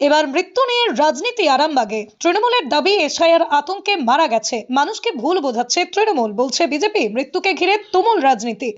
এবার মৃত্যু নিয়ে রাজনীতি আরামবাগে। তৃণমূলের দাবি, এসআইআর আতঙ্কে মারা গেছে। মানুষকে ভুল বোঝাচ্ছে তৃণমূল, বলছে বিজেপি। মৃত্যুকে ঘিরে তুমুল রাজনীতি।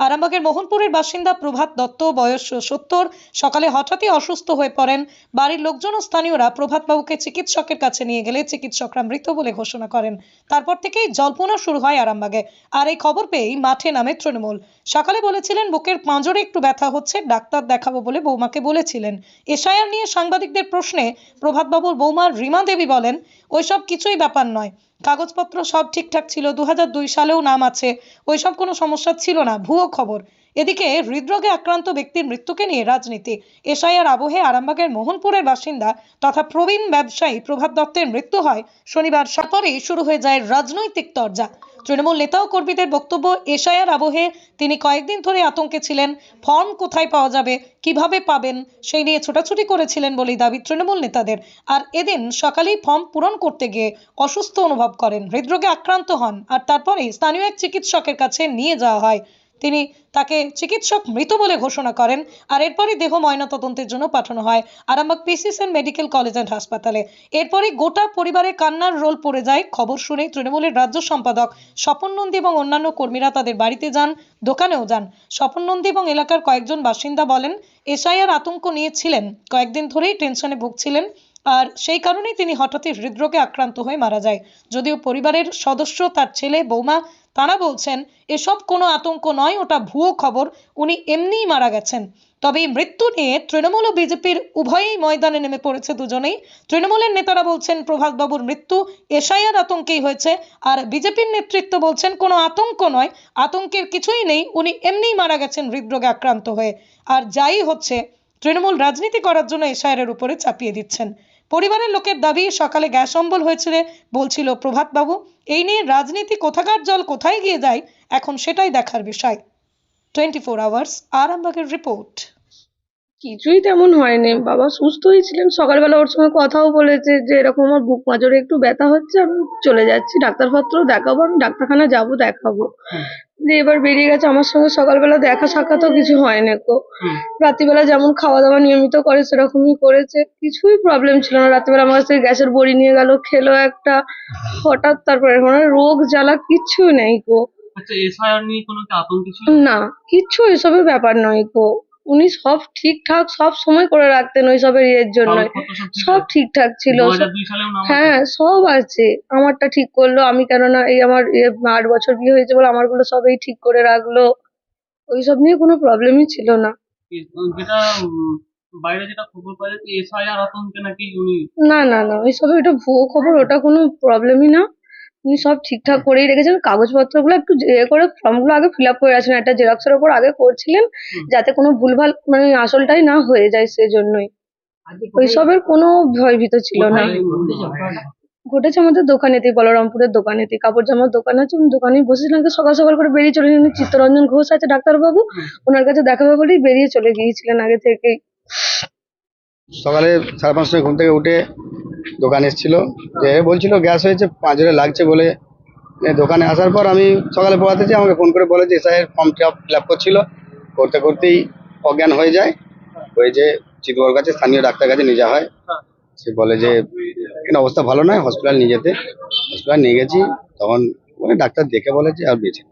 আরামবাগের মোহনপুরের বাসিন্দা প্রভাত দত্ত, বয়স সত্তর, সকালে হঠাৎই অসুস্থ হয়ে পড়েন। বাড়ির লোকজন ও স্থানীয়রা প্রভাতবাবুকে চিকিৎসকের কাছে নিয়ে গেলে চিকিৎসকরা মৃত বলে ঘোষণা করেন। তারপর থেকেই জল্পনা শুরু হয় আরামবাগে। আর এই খবর পেয়েই মাঠে নামে তৃণমূল। সকালে বলেছিলেন, বুকের পাঁজরে একটু ব্যথা হচ্ছে, ডাক্তার দেখাবো বলে বৌমাকে বলেছিলেন। এসআইআর নিয়ে সাংবাদিকদের প্রশ্নে প্রভাতবাবুর বৌমা রীমা দেবী বলেন, ওইসব কিছুই ব্যাপার নয়। কাগজপত্র সব ঠিকঠাক ছিল দু সালেও নাম আছে। ওইসব কোনো সমস্যা ছিল না। ভুয়ো খবর। এদিকে হৃদরোগে আক্রান্ত ব্যক্তির মৃত্যুকে নিয়ে রাজনীতি। এসআইআর আবহে আরামবাগের মোহনপুরের বাসিন্দা তথা প্রবীণ ব্যবসায়ী প্রভাত দত্তের মৃত্যু হয় শনিবার সকালেই শুরু হয়ে যায় রাজনৈতিক তরজা। তৃণমূল নেতা ও কর্মীদের বক্তব্য, এসআইআর আবহে তিনি কয়েকদিন ধরে আতঙ্কে ছিলেন, ফর্ম কোথায় পাওয়া যাবে, কীভাবে পাবেন, সেই নিয়ে ছোটাছুটি করেছিলেন বলেই দাবি তৃণমূল নেতাদের। আর এদিন সকালেই ফর্ম পূরণ করতে গিয়ে অসুস্থ অনুভব করেন। হৃদরোগে আক্রান্ত হন আর তারপরেই স্থানীয় এক চিকিৎসকের কাছে নিয়ে যাওয়া হয়। তিনি তাকে চিকিৎসক মৃত বলে ঘোষণা করেন আর এরপরই দেহ ময়নাতদন্তের জন্য পাঠানো হয় Arambagh PC Sen medical college and হাসপাতালে। এরপরই গোটা পরিবারে কান্নার রোল পড়ে যায়। খবর শুনে তৃণমূলের রাজ্য সম্পাদক স্বপন নন্দী এবং অন্যান্য কর্মীরা তাদের বাড়িতে যান, দোকানেও যান। স্বপন নন্দী এবং এলাকার কয়েকজন বাসিন্দা বলেন, এসআইআর আতঙ্ক নিয়েছিলেন, কয়েকদিন ধরেই টেনশনে ভুগছিলেন আর সেই কারণেই তিনি হঠাৎই হৃদরোগে আক্রান্ত হয়ে মারা যায়। যদিও পরিবারের সদস্য তার ছেলে, বৌমা তারা বলছেন, এসব কোনো আতঙ্ক নয়, ওটা ভুয়ো খবর, উনি এমনিই মারা গেছেন। তবে মৃত্যু নিয়ে তৃণমূল ও বিজেপির উভয়ই ময়দানে নেমে পড়েছে দুজনেই। তৃণমূলের নেতারা বলছেন, প্রভাতবাবুর মৃত্যু এসআইআর আতঙ্কেই হয়েছে, আর বিজেপির নেতৃত্ব বলছেন, কোনো আতঙ্ক নয়, আতঙ্কের কিছুই নেই, উনি এমনিই মারা গেছেন হৃদরোগে আক্রান্ত হয়ে। আর যাই হচ্ছে, তৃণমূল রাজনীতি করার জন্য এর উপরে চাপিয়ে দিচ্ছেন। পরিবারের লোকের দাবি, সকালে গ্যাস অম্বল হয়েছিল বলছিল প্রভাতবাবু। এই নিয়ে রাজনীতি কোথাকার জল কোথায় গিয়ে যায় এখন সেটাই দেখার বিষয়। টোয়েন্টি ফোর আওয়ার্স আরামবাগের রিপোর্ট কিছুই তেমন হয়নি। বাবা সুস্থই ছিলেন। সকালবেলা ওর সঙ্গে কথাও বলেছে যে এরকম আমার বুক মাজরে একটু ব্যথা হচ্ছে আমি চলে যাচ্ছি। ডাক্তারপত্র দেখাবো আমি ডাক্তারখানা যাব দেখাবো। দিয়ে এবার বেরিয়ে গেছে আমার সঙ্গে সকালবেলা দেখা সাক্ষাৎও কিছু হয় না কো রাত্রিবেলা যেমন খাওয়া দাওয়া নিয়মিত করে সেরকমই করেছে। কিছুই প্রবলেম ছিল না। রাত্রিবেলা আমার কাছে গ্যাসের বড়ি নিয়ে গেল খেলো একটা। হঠাৎ তারপরে মানে রোগ জ্বালা কিচ্ছু নেই গো। আচ্ছা না কিচ্ছু এসবের ব্যাপার নয় গো। উনি সব ঠিকঠাক সব সময় করে রাখতেন ওইসবের ইয়ের জন্য। সব সব? ঠিকঠাক। ছিল। সব-? হ্যাঁ সব আছে। আমারটা ঠিক করল। আমি কেননা এই আমার ইয়ে আট বছর বিয়ে হয়েছে বলে আমারগুলো সবই ঠিক করে রাখল। ওইসব নিয়ে কোনো প্রবলেমই ছিল না। এ- যেটা বাইরে যেটা খবর পাওয়া যাচ্ছে এসআইআর আতঙ্কে নাকি উনি না না না ওইসব ওটা ভুয়ো খবর ওটা কোনো প্রবলেমই না। উনি সব ঠিকঠাক করেই রেখেছেন। কাগজপত্রগুলো একটু ইয়ে করে ফর্মগুলো আগে ফিল আপ করে রাখছেন। একটা জেরক্সের ওপর আগে করছিলেন যাতে কোনো ভুলভাল মানে আসলটাই না হয়ে যায় সেজন্যই। ওইসবের কোনো ভয়ভীত ছিল না। ঘটেছে আমাদের দোকানেতে বলরামপুরের দোকানেতে। কাপড় জামার দোকান আছে উনি বসেছিলেন। তো সকাল সকাল করে বেরিয়ে চলে গেলেন। চিত্তরঞ্জন ঘোষ আছে ডাক্তারবাবু। ওনার কাছে দেখাবে বলেই বেরিয়ে চলে গিয়েছিলেন আগে থেকেই। সকালে সাড়ে পাঁচটায় ঘুম থেকে উঠে দোকানে এসেছিল। যে বলছিল, গ্যাস হয়েছে পাঁচরে লাগছে বলে। দোকানে আসার পর আমি সকালে পড়াতেছি, আমাকে ফোন করে বলে যে স্যার ফর্মটা ফিল আপ করছিল। করতে করতেই অজ্ঞান হয়ে যায়। হয়ে যে চিতবর কাছে, স্থানীয় ডাক্তার কাছে নিয়ে যাওয়া হয়। সে বলে যে এখানে অবস্থা ভালো নয়? হসপিটাল নিয়ে যেতে। হসপিটাল নিয়ে গেছি। তখন ওই ডাক্তার দেখে বলে যে, আর বেঁচে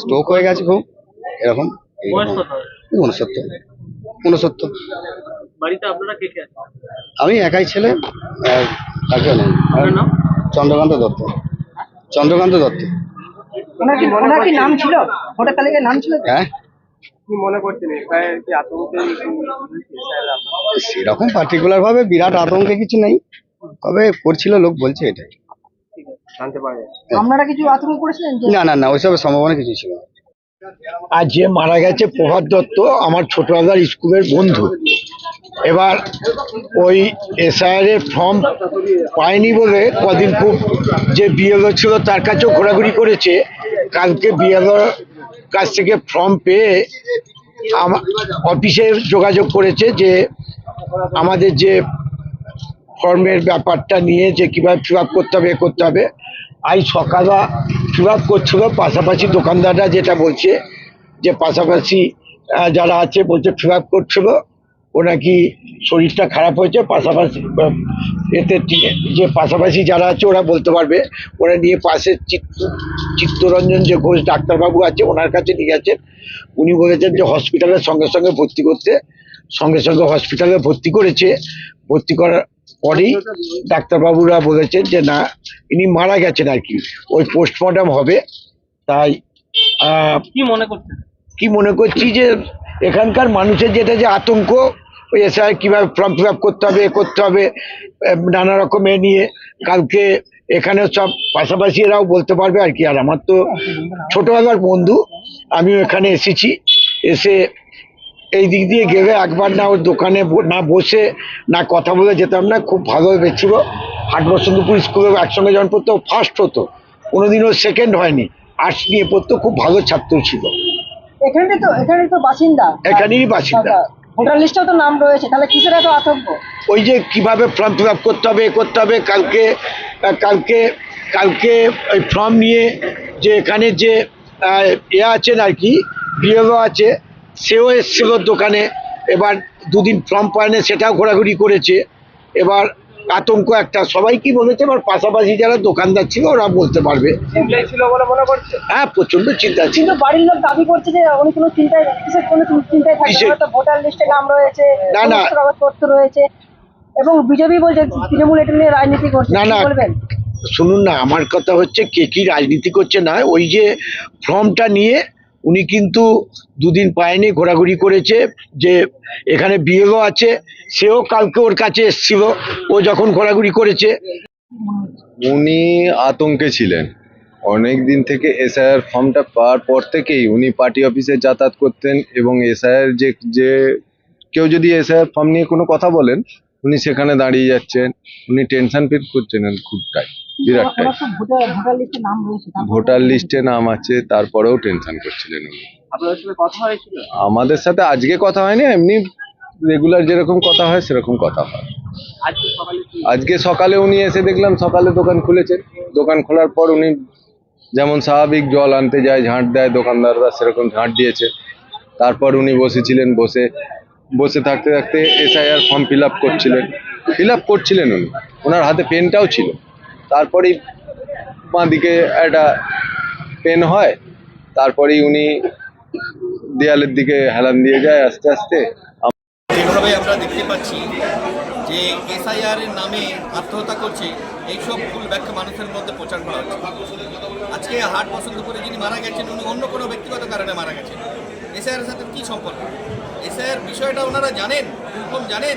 স্ট্রোক হয়ে গেছে খুব। এরকম বয়স এইরকম। বাড়িতে আপনারা কে কে আছেন? আমি একাই ছেলে আর কাকেও নেই। আপনার নাম? চন্দ্রকান্ত দত্ত। চন্দ্রকান্ত দত্ত। ওনার কি ওনার কি নাম ছিল? ভোটার তালিকায় নাম ছিল হ্যাঁ? কি মনে করছেন? এসআইআর কি আতঙ্কে সেরকম পার্টিকুলার ভাবে বিরাট আতঙ্কে কিছু নেই। তবে করছিল লোক বলছে এটাই। জানতে পারা যাচ্ছে আপনারা কিছু আতঙ্ক করেছিলেন না না না ওইসবের সম্ভাবনা কিছু ছিল না। আর যে মারা গেছে প্রভাত দত্ত আমার ছোটবেলার স্কুলের বন্ধু। এবার ওই এসআইআর এর ফর্ম পায়নি বলে কদিন খুব যে বিএলও ছিল তার কাছেও ঘোরাঘুরি করেছে। কালকে বিএলওর কাছ থেকে ফর্ম পেয়ে অফিসে যোগাযোগ করেছে যে আমাদের যে ফর্মের ব্যাপারটা নিয়ে যে কীভাবে ফিল করতে হবে, এ করতে হবে। আজ সকালে ফিল করছিল, পাশাপাশি দোকানদাররা যেটা বলছে যে পাশাপাশি যারা আছে বলছে ফিল করছিল। ও নাকি শরীরটা খারাপ হয়েছে? পাশাপাশি এতে যে পাশাপাশি যারা আছে ওরা বলতে পারবে। ওরা নিয়ে পাশে চিত্ত চিত্তরঞ্জন যে ঘোষ ডাক্তারবাবু আছে ওনার কাছে নিয়ে গেছেন। উনি বলেছেন যে হসপিটালের সঙ্গে সঙ্গে ভর্তি করতে সঙ্গে সঙ্গে হসপিটালে ভর্তি করেছে। ভর্তি করার পরেই ডাক্তারবাবুরা বলেছেন যে না ইনি মারা গেছেন আর কি। ওই পোস্টমর্টম হবে তাই কি মনে করছেন? কি মনে করছি যে এখানকার মানুষের যেটা যে আতঙ্ক ওই এসআই কীভাবে ফর্ম ফিল আপ করতে হবে এ করতে হবে নানা রকম এ নিয়ে কালকে এখানে সব পাশাপাশি এরাও বলতে পারবে আর কি। আর আমার তো ছোটবেলার বন্ধু আমিও এখানে এসেছি। এসে এই দিক দিয়ে গেলে একবার না ওর দোকানে না বসে না কথা বলে যেতাম না খুব ভালো ছিল হাট বসন্তপুর স্কুলে একসঙ্গে যখন পড়তো ফার্স্ট হতো। কোনো কোনোদিনও সেকেন্ড হয়নি। আর্টস নিয়ে পড়তো খুব ভালো ছাত্র ছিল। এখানে তো এখানে তো বাসিন্দা। এখানেই বাসিন্দা। ভোটার লিস্টেও তো নাম রয়েছে, তাহলে কিসের এত আতঙ্ক? ওই যে কীভাবে ফর্ম ফিল আপ করতে হবে করতে হবে, কালকে কালকে কালকে ওই ফর্ম নিয়ে যে এখানে যে এ আছেন আর কি বিএলও আছে, সেও এসেছিল দোকানে, এবার দুদিন ফর্ম পায়নি সেটাও ঘোরাঘুরি করেছে, এবার আতঙ্ক একটা। সবাই কি বলেছে আমার পাশাপাশি যারা দোকানদার ছিল ওরা বলতে পারবে। ছিল বলে মনে করছে? হ্যাঁ প্রচণ্ড চিন্তা ছিল। কিন্তু বাড়ির লোক দাবি করছে যে উনি কোনো চিন্তায় কিসের কোনো চিন্তায় থাকে হয়তো ভোটার লিস্টে নাম রয়েছে না, না। কাগজপত্র রয়েছে। এবং বিজেপি বলছে তৃণমূল এটা নিয়ে রাজনীতি করছে। না, না। বলবেন? শুনুন না আমার কথা হচ্ছে কে কি রাজনীতি করছে না ওই যে ফর্মটা নিয়ে উনি কিন্তু দুদিন পায়নি, ঘোরাঘুরি করেছে, যে এখানে বিয়েও আছে, সেও কালকে ওর কাছে এসছিল, ও যখন ঘোরাঘুরি করেছে। উনি আতঙ্কে ছিলেন। অনেক দিন থেকে এসআইআর ফর্মটা পাওয়ার পর থেকেই উনি পার্টি অফিসে যাতায়াত করতেন এবং এসআইআর যে যে কেউ যদি এসআইআর ফর্ম নিয়ে কোনো কথা বলেন উনি সেখানে দাঁড়িয়ে যাচ্ছেন উনি টেনশন ফিল করছেন খুবটাই বিরাটটাই। ভোটার লিস্টে নাম ভোটার লিস্টে নাম আছে তারপরেও টেনশন করছিলেন উনি। কথা হয়েছিল? আমাদের সাথে আজকে কথা হয়নি এমনি রেগুলার যেরকম কথা হয় সেরকম কথা হয়। আজকে সকালে আজকে সকালে উনি এসে দেখলাম সকালে দোকান খুলেছেন। দোকান খোলার পর উনি যেমন স্বাভাবিক জল আনতে যায় ঝাঁট দেয় দোকানদাররা সেরকম ঝাঁট দিয়েছে। তারপর উনি বসেছিলেন বসে বসে থাকতে থাকতে এসআইআর ফর্ম ফিল আপ করছিলেন। ফিল আপ করছিলেন উনি। ওনার হাতে পেনটাও ছিল। তারপরেই বাঁ দিকে একটা পেন হয়। তারপরেই উনি দেয়ালের দিকে হেলান দিয়ে যায় আস্তে আস্তে। যেভাবে আমরা দেখতে পাচ্ছি যে এসআইআর এর নামে আত্মহত্যা করছে এইসব ভুল ব্যাখ্যা মানুষের মধ্যে প্রচার করা হচ্ছে। আজকে হাট পছন্দ করে যিনি মারা গেছেন, উনি অন্য কোনো ব্যক্তিগত কারণে মারা গেছেন। এসআইআর এর সাথে কী সম্পর্ক? এসআইআর বিষয়টা ওনারা জানেন কম জানেন,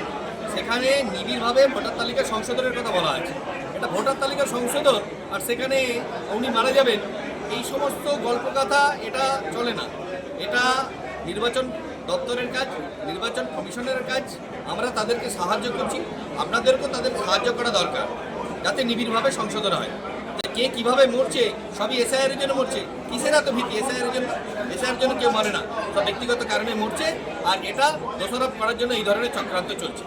সেখানে নিবিড়ভাবে ভোটার তালিকা সংশোধনের কথা বলা আছে। এটা ভোটার তালিকা সংশোধন আর সেখানে উনি মারা যাবেন, এই সমস্ত গল্পকথা, এটা চলে না। এটা নির্বাচন দপ্তরের কাজ, নির্বাচন কমিশনের কাজ, আমরা তাদেরকে সাহায্য করছি, আপনাদেরকেও তাদের সাহায্য করা দরকার, যাতে নিবিড়ভাবে সংশোধন হয়। কে কীভাবে মরছে, সবই এসআইআর এর জন্য মরছে কিসের এত ভীতি? এসআইআর এর জন্য এসআইআর জন্য কেউ মানে না। সব ব্যক্তিগত কারণে মরছে। আর এটা দোষারোপ করার জন্য এই ধরনের চক্রান্ত চলছে।